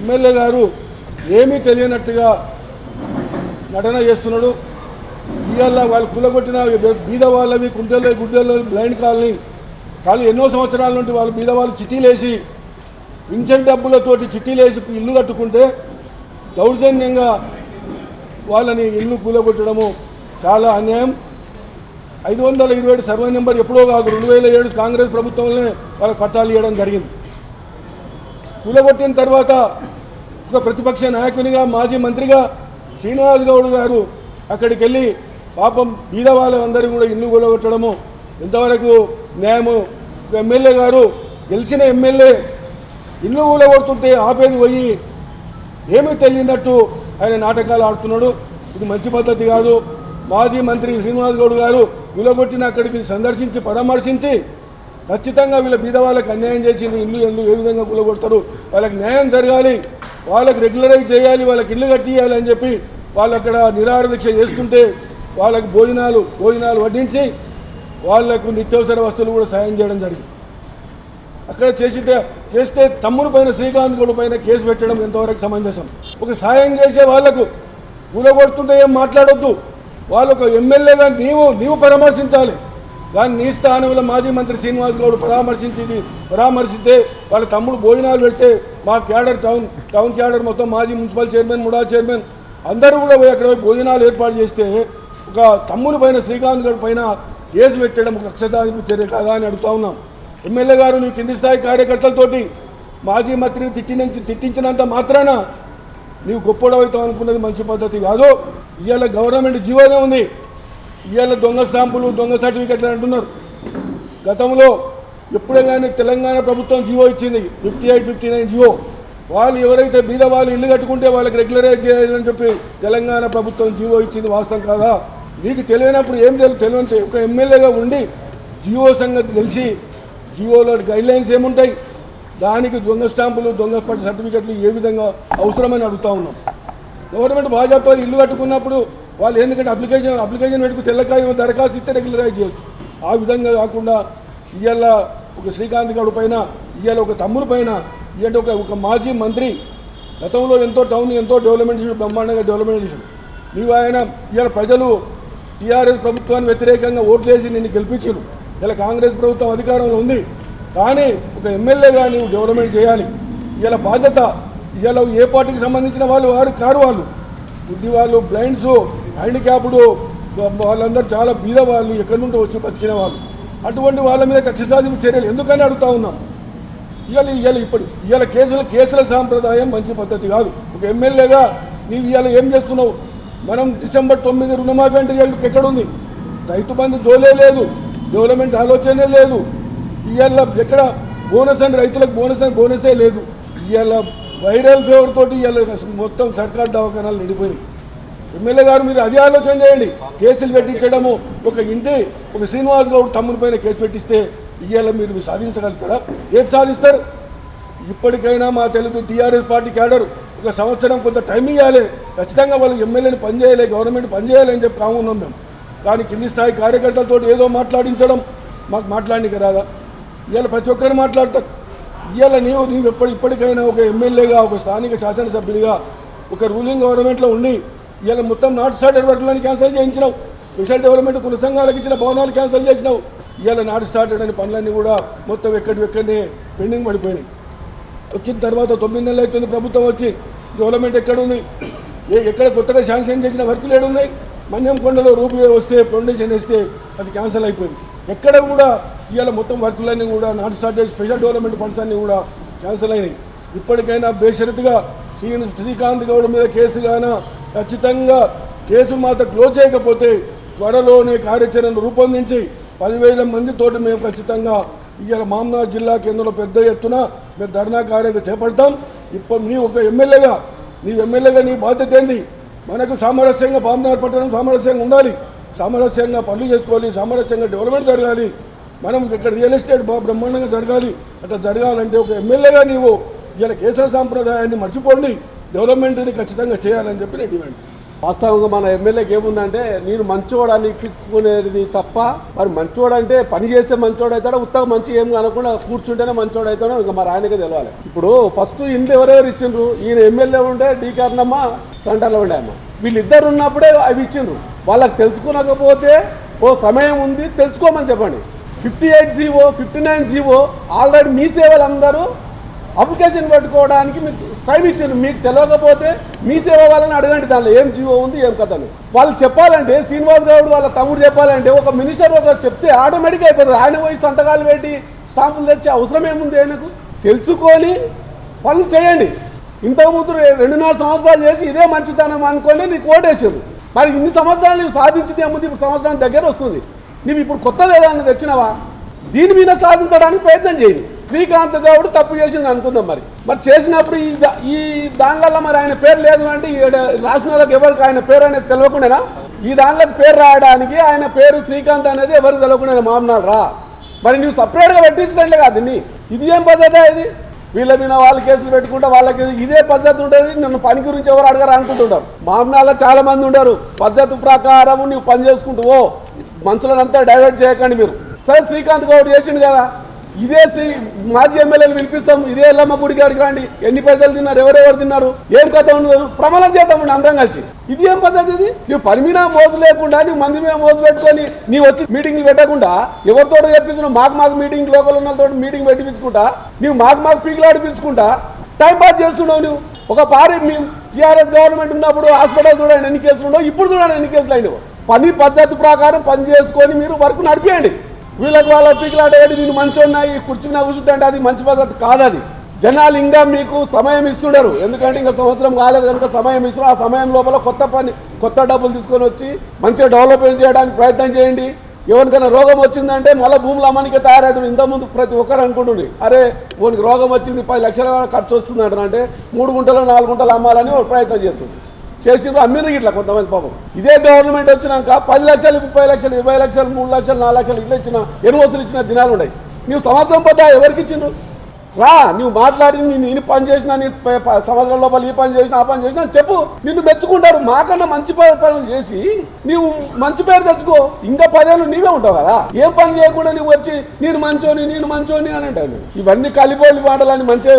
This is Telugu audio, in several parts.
ఎమ్మెల్యే గారు ఏమీ తెలియనట్టుగా నటన చేస్తున్నాడు. ఇవాళ వాళ్ళు కులగొట్టిన బీద వాళ్ళవి కుంటెల్లో గుడ్డెల్లో బ్లైండ్ కాలనీ కానీ ఎన్నో సంవత్సరాల నుండి వాళ్ళు బీద వాళ్ళు చిట్టీలు పింఛన్ డబ్బులతోటి చిట్టీలేసి ఇల్లు కట్టుకుంటే దౌర్జన్యంగా వాళ్ళని ఇల్లు కూలగొట్టడము చాలా అన్యాయం. ఐదు వందల ఇరవై ఏడు సర్వే నెంబర్ ఎప్పుడో కాదు రెండు వేల ఏడు కాంగ్రెస్ ప్రభుత్వంలోనే వాళ్ళకి పట్టాలు ఇవ్వడం జరిగింది. కూలగొట్టిన తర్వాత ఒక ప్రతిపక్ష నాయకునిగా మాజీ మంత్రిగా శ్రీనివాస్ గౌడ్ గారు అక్కడికి వెళ్ళి పాపం బీద వాళ్ళందరూ కూడా ఇల్లు కూలగొట్టడము ఇంతవరకు న్యాయము ఒక ఎమ్మెల్యే గారు గెలిచిన ఎమ్మెల్యే ఇల్లు కూలగొడుతుంటే ఆపేది పోయి ఏమీ తెలియనట్టు ఆయన నాటకాలు ఆడుతున్నాడు. ఇది మంచి పద్ధతి కాదు. మాజీ మంత్రి శ్రీనివాస్ గౌడ్ గారు కూలగొట్టిన అక్కడికి సందర్శించి పరామర్శించి ఖచ్చితంగా వీళ్ళ బీద వాళ్ళకి అన్యాయం చేసి ఇల్లు ఇల్లు ఏ విధంగా కూలగొడతారు వాళ్ళకి న్యాయం జరగాలి వాళ్ళకి రెగ్యులరైజ్ చేయాలి వాళ్ళకి ఇల్లు కట్టియాలి అని చెప్పి వాళ్ళు అక్కడ నిరాహార దీక్ష చేస్తుంటే వాళ్ళకి భోజనాలు భోజనాలు వడ్డించి వాళ్ళకు నిత్యావసర వస్తువులు కూడా సాయం చేయడం జరిగింది. అక్కడ చేసితే చేస్తే తమ్ముడు పైన శ్రీకాంత్ గౌడ్ పైన కేసు పెట్టడం ఎంతవరకు సమంజసం? ఒక సాయం చేసే వాళ్ళకు కూలగొడుతుంటే ఏం మాట్లాడొద్దు? వాళ్ళు ఒక ఎమ్మెల్యేగా నీవు నీవు పరామర్శించాలి. కానీ నీ స్థానంలో మాజీ మంత్రి శ్రీనివాస్ గౌడ్ పరామర్శించి పరామర్శిస్తే వాళ్ళ తమ్ముడు భోజనాలు పెడితే మా క్యాడర్ టౌన్ టౌన్ క్యాడర్ మొత్తం మాజీ మున్సిపల్ చైర్మన్ ముడా చైర్మన్ అందరూ కూడా పోయి అక్కడ పోయి భోజనాలు ఏర్పాటు చేస్తే ఒక తమ్ముని పైన శ్రీకాంత్ గారి పైన కేసు పెట్టడం ఒక కక్షదానికి చర్య కాదా అని అడుగుతా ఉన్నాం. ఎమ్మెల్యే గారు నీ కింది స్థాయి కార్యకర్తలతోటి మాజీ మంత్రిని తిట్టిన తిట్టించినంత మాత్రాన నీవు గొప్పడవుతావు అనుకున్నది మంచి పద్ధతి కాదు. ఇవాళ గవర్నమెంట్ జీవోనే ఉంది. ఇవాళ దొంగ స్టాంపులు దొంగ సర్టిఫికెట్లు అంటున్నారు. గతంలో ఎప్పుడే కానీ తెలంగాణ ప్రభుత్వం జియో ఇచ్చింది fifty eight fifty nine GO. వాళ్ళు ఎవరైతే బీద వాళ్ళు ఇల్లు కట్టుకుంటే వాళ్ళకి రెగ్యులరైజ్ చేయాలని చెప్పి తెలంగాణ ప్రభుత్వం జియో ఇచ్చింది వాస్తవం కాదా? నీకు తెలియనప్పుడు ఏం తెలియదు తెలియని ఒక ఎమ్మెల్యేగా ఉండి జియో సంగతి తెలిసి జియోలో గైడ్లైన్స్ ఏముంటాయి? దానికి దొంగ స్టాంపులు దొంగ పట్టు సర్టిఫికెట్లు ఏ విధంగా అవసరమని అడుగుతా ఉన్నాం. గవర్నమెంట్ భాజపా ఇల్లు కట్టుకున్నప్పుడు వాళ్ళు ఎందుకంటే అప్లికేషన్ అప్లికేషన్ పెట్టుకు తెల్లకాయ దరఖాస్తు ఇస్తే రెగ్యులరైజ్ చేయొచ్చు. ఆ విధంగా కాకుండా ఇవాళ ఒక శ్రీకాంత్ గౌడ్ పైన ఇవాళ ఒక తమ్ముడు పైన ఇవాళ ఒక ఒక మాజీ మంత్రి గతంలో ఎంతో టౌన్ ఎంతో డెవలప్మెంట్ చేసి బ్రహ్మాండంగా డెవలప్మెంట్ చేశాడు నీవు ఆయన ఇవాళ ప్రజలు టీఆర్ఎస్ ప్రభుత్వాన్ని వ్యతిరేకంగా ఓట్లేసి నిన్ను గెలిపించారు ఇలా కాంగ్రెస్ ప్రభుత్వం అధికారంలో ఉంది. కానీ ఒక ఎమ్మెల్యేగా నీవు డెవలప్మెంట్ చేయాలి. ఇలా బాధ్యత ఇలా ఏ పార్టీకి సంబంధించిన వాళ్ళు వారు కారు వాళ్ళు. గుడ్డి వాళ్ళు బ్లైండ్స్ హ్యాండిక్యాప్డ్ వాళ్ళందరూ చాలా బీద వాళ్ళు ఎక్కడి నుండి వచ్చి బతికిన వాళ్ళు. అటువంటి వాళ్ళ మీద కక్ష సాధింపు చర్యలు ఎందుకని అడుగుతా ఉన్నాం? ఇవాళ ఇవాళ ఇప్పుడు ఇవాళ కేసుల కేసుల సాంప్రదాయం మంచి పద్ధతి కాదు. ఒక ఎమ్మెల్యేగా నీవు ఇవాళ ఏం చేస్తున్నావు? మనం డిసెంబర్ తొమ్మిది రుణమాఫీ అంటే ఎక్కడుంది? రైతు బంధు జోలే లేదు డెవలప్మెంట్ ఆలోచనే లేదు. ఇవాళ ఎక్కడ బోనస్ అని రైతులకు బోనస్ అని బోనసే లేదు. ఇవాళ వైరల్ ఫీవర్ తోటి ఇవాళ మొత్తం సర్కార్ దవాఖానాలు నిండిపోయినాయి. ఎమ్మెల్యే గారు మీరు అదే ఆలోచన చేయండి. కేసులు పెట్టించడము. ఒక ఇంటి ఒక శ్రీనివాస్ గౌడ్ తమ్ముని పైన కేసు పెట్టిస్తే ఇవాళ మీరు సాధించగలుగుతారా ఏం సాధిస్తారు? ఇప్పటికైనా మా తెలుగు టీఆర్ఎస్ పార్టీ క్యాడర్ ఒక సంవత్సరం కొంత టైం ఇవ్వాలి ఖచ్చితంగా వాళ్ళు ఎమ్మెల్యేని పనిచేయాలి గవర్నమెంట్ పనిచేయాలని చెప్పి కామున్నాం మేము. కానీ కింది స్థాయి కార్యకర్తలతో ఏదో మాట్లాడించడం మాకు మాట్లాడడానికి రాదా? ఇవాళ ప్రతి ఒక్కరు మాట్లాడతారు. ఇవాళ నీవు నీవు ఎప్పటి ఇప్పటికైనా ఒక ఎమ్మెల్యేగా ఒక స్థానిక శాసనసభ్యుడిగా ఒక రూలింగ్ గవర్నమెంట్లో ఉండి ఇలా మొత్తం నాట్ స్టార్టర్ వర్క్లను క్యాన్సిల్ చేయించినావు. స్పెషల్ డెవలప్మెంట్ కుల సంఘాలకు ఇచ్చిన భవనాలు క్యాన్సిల్ చేసినావు. ఇవాళ నాట్ స్టార్టెడ్ అనే పనులన్నీ కూడా మొత్తం ఎక్కడి ఎక్కడనే పెండింగ్ పడిపోయినాయి. వచ్చిన తర్వాత తొమ్మిది నెలలు అవుతుంది ప్రభుత్వం వచ్చి డెవలప్మెంట్ ఎక్కడ ఉంది ఏ ఎక్కడ కొత్తగా శాంక్షన్ చేసిన వర్కులు ఏడున్నాయి? మన్యం కొండలో రూపే వస్తే ఫౌండేషన్ వేస్తే అది క్యాన్సిల్ అయిపోయింది. ఎక్కడ కూడా ఇవాళ మొత్తం వర్కులన్నీ కూడా not start special development funds అన్నీ కూడా క్యాన్సిల్ అయినాయి. ఇప్పటికైనా బేషరతుగా శ్రీ శ్రీకాంత్ గౌడ్ మీద కేసు గాన ఖచ్చితంగా కేసు మాత క్లోజ్ చేయకపోతే త్వరలోనే కార్యాచరణ రూపొందించి పదివేల మందితోటి మేము ఖచ్చితంగా ఇవాళ మామ్నాథ్ జిల్లా కేంద్రంలో పెద్ద ఎత్తున మేము ధర్నా కార్యక్రమం చేపడతాం. ఇప్పుడు నీ ఒక ఎమ్మెల్యేగా నీ ఎమ్మెల్యేగా నీ బాధ్యత ఏంది? మనకు సామరస్యంగా పామనాథ్ పట్టణం సామరస్యంగా ఉండాలి. సామరస్యంగా పనులు చేసుకోవాలి సామరస్యంగా డెవలప్మెంట్ జరగాలి. మనం ఇక్కడ రియల్ ఎస్టేట్ బ్రహ్మాండంగా జరగాలి. అట్లా జరగాలంటే ఒక ఎమ్మెల్యేగా నీవు ఇలా కేసుల సాంప్రదాయాన్ని మర్చిపోండి. డెవలప్మెంట్ని ఖచ్చితంగా చేయాలని చెప్పి నేను డిమాండ్ వాస్తవంగా మన ఎమ్మెల్యేకి ఏముందంటే నేను మంచోడని ఇప్పించుకునేది తప్ప మరి మంచోడంటే పని చేస్తే మంచోడు అవుతాడో ఉత్తగా మంచి ఏం కనకుండా కూర్చుంటేనే మంచోడు అవుతాడో ఇంకా మరి ఆయనకే తెలియాలి ఇప్పుడు ఫస్ట్ ఇండ్లు ఎవరెవరు ఇచ్చిండ్రు? ఈయన ఎమ్మెల్యే ఉండే డీ కారణమ్మ సెంటర్లో ఉండే అమ్మ. వీళ్ళిద్దరు ఉన్నప్పుడే అవి ఇచ్చిండ్రు. వాళ్ళకి తెలుసుకునకపోతే ఓ సమయం ఉంది తెలుసుకోమని చెప్పండి. Fifty eight GO fifty nine GO already మీ సేవలు అందరూ అప్లికేషన్ పెట్టుకోవడానికి మీకు టైం ఇచ్చింది మీకు తెలియకపోతే మీ సేవ వాళ్ళని అడగండి దానిలో ఏం జీవో ఉంది ఏం కథ వాళ్ళు చెప్పాలంటే శ్రీనివాస్ గౌడ్ వాళ్ళ తమ్ముడు చెప్పాలంటే ఒక మినిస్టర్ ఒక చెప్తే ఆటోమేటిక్ అయిపోతుంది. ఆయన పోయి సంతకాలు పెట్టి స్టాంపులు తెచ్చే అవసరం ఏముంది ఆయనకు? తెలుసుకొని పనులు చేయండి. ఇంతకుముందు రె- రెండున్నర సంవత్సరాలు చేసి ఇదే మంచితనం అనుకొని నీకు ఓటేసారు మరి ఇన్ని సంవత్సరాలు నీవు సాధించింది ఏముంది? ఇప్పుడు సంవత్సరం దగ్గర వస్తుంది. నీవు ఇప్పుడు కొత్తది ఏదైనా తెచ్చినావా? దీని మీద సాధించడానికి ప్రయత్నం చేయండి. శ్రీకాంత్ గౌడ్ తప్పు చేసింది అనుకుందాం మరి. మరి చేసినప్పుడు ఈ దా- ఈ దానివల్ల మరి ఆయన పేరు లేదు అంటే ఈ రాసిన వాళ్ళకి ఎవరికి ఆయన పేరు అనేది తెలియకుండానా ఈ దానిలో పేరు రాయడానికి ఆయన పేరు శ్రీకాంత్ అనేది ఎవరికి తెలియకుండా మామనాలు రా. మరి నువ్వు సపరేట్గా పెట్టించడంలే కాదు నీ ఇది ఏం పద్ధతి ఇది? వీళ్ళ మీద వాళ్ళు కేసులు పెట్టుకుంటే వాళ్ళకి ఇదే పద్ధతి ఉంటుంది. నన్ను పని గురించి ఎవరు అడగరు అనుకుంటుంటారు. మామనాల్లో చాలా మంది ఉండరు. పద్ధతి ప్రకారం నువ్వు పని చేసుకుంటూ ఓ మనుషులనంతా డైవర్ట్ చేయకండి మీరు. సరే శ్రీకాంత్ గౌడ్ చేసిండు కదా. ఇదే శ్రీ మాజీ ఎమ్మెల్యేలు పిలిపిస్తాం ఇదే ఎల్లమ్మ గుడికి అడిగి రండి. ఎన్ని పైసలు తిన్నారు ఎవరెవరు తిన్నారు ఏం కథ ఉండదు ప్రమాణం చేద్దామండి అందరం కలిసి. ఇది ఏం పద్ధతి ఇది? నువ్వు పని మీద మోజు లేకుండా నువ్వు మంది మీద మోజు పెట్టుకొని నీ వచ్చి మీటింగ్లు పెట్టకుండా ఎవరితో చెప్పించిన మాకు మాకు మీటింగ్ లోకల్ ఉన్న తోటి మీటింగ్ పెట్టించుకుంటా నువ్వు మాకు మాకు పీకులాడిపించుకుంటా టైం పాస్ చేస్తున్నావు నువ్వు ఒక పారి మేము టీఆర్ఎస్ గవర్నమెంట్ ఉన్నప్పుడు హాస్పిటల్ చూడండి ఎన్ని కేసులు ఉండవు ఇప్పుడు చూడండి ఎన్ని కేసులు అయినవు పని పద్ధతి ప్రకారం పని చేసుకొని మీరు వర్క్ నడిపేయండి. వీళ్ళకి వాళ్ళ పీకులాడేది నేను మంచి ఉన్నాయి కుర్చీ మీద కూర్చుంటే అది మంచి పద్ధతి కాదది. జనాలు ఇంకా మీకు సమయం ఇస్తుండరు. ఎందుకంటే ఇంకా సంవత్సరం కాలేదు కనుక సమయం ఇస్తున్నారు. ఆ సమయం లోపల కొత్త పని కొత్త డబ్బులు తీసుకొని వచ్చి మంచిగా డెవలప్మెంట్ చేయడానికి ప్రయత్నం చేయండి. ఎవరికైనా రోగం వచ్చిందంటే మళ్ళీ భూములు అమ్మనికే తయారవుతుంది ఇంతకుముందు ప్రతి ఒక్కరు అనుకుంటుండే అరే ఓనికి రోగం వచ్చింది పది లక్షల ఖర్చు వస్తుంది అంటే మూడు గుంటలు నాలుగు గుంటలు అమ్మాలని ప్రయత్నం చేస్తుంది చేసిండ్రు అమ్మిరు ఇట్లా కొంతమంది పాపం. ఇదే గవర్నమెంట్ వచ్చినాక పది లక్షలు ముప్పై లక్షలు ఇరవై లక్షలు మూడు లక్షలు నాలుగు లక్షలు ఇట్లా ఇచ్చిన ఎన్ని ఇచ్చిన దినాలు ఉన్నాయి. నువ్వు సంవత్సరం పడ్డా ఎవరికి ఇచ్చిండ్రు? రా నువ్వు మాట్లాడి నేను ఈ పని చేసినా నీ ప- సంవత్సరం లోపల ఈ పని చేసినా ఆ పని చేసినా చెప్పు. నిన్ను మెచ్చుకుంటారు. మాకన్నా మంచి పనులు చేసి నీవు మంచి పేరు తెచ్చుకో. ఇంకా పదేళ్ళు నీవే ఉంటావు కదా. ఏం పని చేయకుండా నువ్వు వచ్చి నేను మంచోని నేను మంచోని అని అంటాను ఇవన్నీ కలిపోలి మాటలని మంచిగా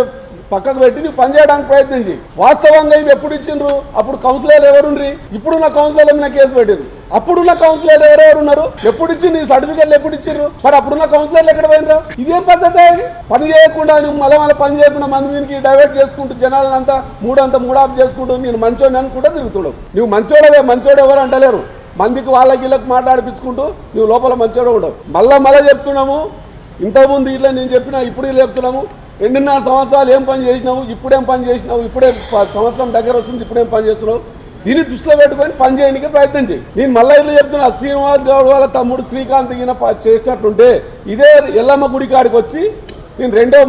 పక్కకు పెట్టి నువ్వు పని చేయడానికి ప్రయత్నం చేయి వాస్తవంగా ఇవి ఎప్పుడు ఇచ్చిండ్రు? అప్పుడు కౌన్సిలర్ ఎవరుండ్రి? ఇప్పుడున్న కౌన్సిలర్ మీద కేసు పెట్టిండ్రు అప్పుడున్న కౌన్సిలర్ ఎవరెవరు ఉన్నారు? ఎప్పుడు ఇచ్చింది నీ సర్టిఫికెట్లు ఎప్పుడు ఇచ్చిండ్రు? మరి అప్పుడున్న కౌన్సిలర్లు ఎక్కడ పోయినరా? ఇదేం పద్ధతి అది? పని చేయకుండా నువ్వు మళ్ళీ మళ్ళీ పని చేయకుండా మంది మీదకి డైవర్ట్ చేసుకుంటూ జనాలంతా మూడంతా మూడాఫ్ చేసుకుంటూ నేను మంచోని అనుకుంటా తిరుగుతున్నావు నువ్వు మంచోడవే మంచోడు ఎవరు అంటలేరు. మందికి వాళ్ళకి వీళ్ళకి మాట్లాడిపించుకుంటూ నువ్వు లోపల మంచోడు ఉండవు. మళ్ళా మళ్ళీ చెప్తున్నాము. ఇంతకుముందు ఇట్లా నేను చెప్పిన ఇప్పుడు చెప్తున్నాము. రెండున్నర సంవత్సరాలు ఏం పని చేసినావు? ఇప్పుడేం పని చేసినావు? ఇప్పుడే సంవత్సరం దగ్గర వస్తుంది ఇప్పుడేం పని చేస్తున్నావు? దీన్ని దృష్టిలో పెట్టుకొని పని చేయడానికి ప్రయత్నం చేయి. నేను మళ్ళీ ఇల్లు చెప్తున్నా శ్రీనివాస్ గౌడ్ వాళ్ళ తమ్ముడు శ్రీకాంత్ ఈయన చేసినట్టుంటే ఇదే ఎల్లమ్మ గుడి కాడికి వచ్చి నేను రెండో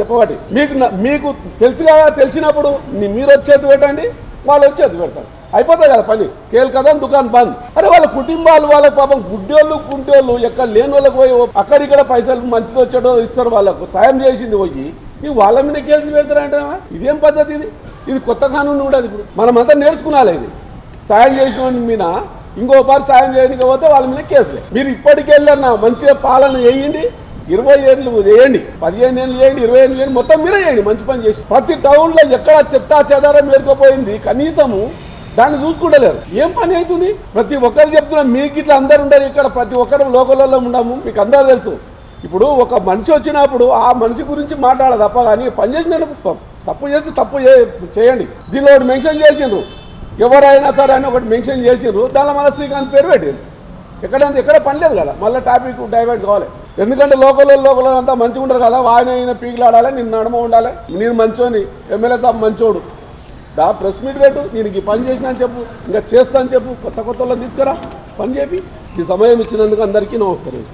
చెప్పబట్టి మీకు మీకు తెలుసు కదా తెలిసినప్పుడు మీరు వచ్చేది పెట్టండి. వాళ్ళు వచ్చేది పెడతారు. అయిపోతుంది కదా పని. కేల్ కదా దుకాణం బంద్. అరే వాళ్ళ కుటుంబాలు వాళ్ళకి పాపం గుడ్డోళ్ళు కుంటోళ్ళు ఎక్కడ లేని వాళ్ళకి పోయి అక్కడిక్కడ పైసలు మంచిది వచ్చేటో ఇస్తారు వాళ్ళకు. సాయం చేసింది పోయి ఈ వాళ్ళ మీద కేసులు పెడతారంటే ఇదేం పద్ధతి ఇది? ఇది కొత్త కానూన్ ఉండదు ఇప్పుడు. మనమంతా నేర్చుకున్నాలి ఇది. సాయం చేసిన మీద ఇంకో పారి సాయం చేయడానికి పోతే వాళ్ళ మీద కేసులే. మీరు ఇప్పటికెళ్ళన్నా మంచిగా పాలన చేయండి. ఇరవై ఏళ్ళు చేయండి పదిహేను ఏళ్ళు చేయండి ఇరవై ఏళ్ళు చేయండి మొత్తం మీరే చేయండి మంచి పని చేసి. ప్రతి టౌన్లో ఎక్కడ చెత్త చెదారం మేరుకుపోయింది కనీసము దాన్ని చూసుకుంటలేరు. ఏం పని అవుతుంది? ప్రతి ఒక్కరు చెప్తున్నా మీకు ఇట్లా అందరు ఉండరు ఇక్కడ ప్రతి ఒక్కరు లోకల్లో ఉండము మీకు అందరూ తెలుసు. ఇప్పుడు ఒక మనిషి వచ్చినప్పుడు ఆ మనిషి గురించి మాట్లాడ తప్ప కానీ పని చేసిన తప్పు. చేసి తప్పు చేయండి. దీనిలో ఒకటి మెన్షన్ చేసిండ్రు. ఎవరైనా సరే అని ఒకటి మెన్షన్ చేసిండ్రు. దానిలో మన శ్రీకాంత్ పేరు పెట్టిండ్రు ఎక్కడ ఎక్కడ పని లేదు కదా. మళ్ళీ టాపిక్ డైవర్ట్ కావాలి. ఎందుకంటే లోకల్ లోకల్ అంతా మంచిగా ఉంటారు కదా. ఆయన ఆయన పీకులాడాలి నేను నడమ ఉండాలి. నేను మంచోని ఎమ్మెల్యే సాబ్ మంచోడు. దా ప్రెస్ మీట్ పెట్టు నేను ఈ పని చేసినా అని చెప్పు ఇంకా చేస్తా అని చెప్పు కొత్త కొత్త వాళ్ళని తీసుకురా పని చెప్పి ఈ సమయం ఇచ్చినందుకు అందరికీ నమస్కారం.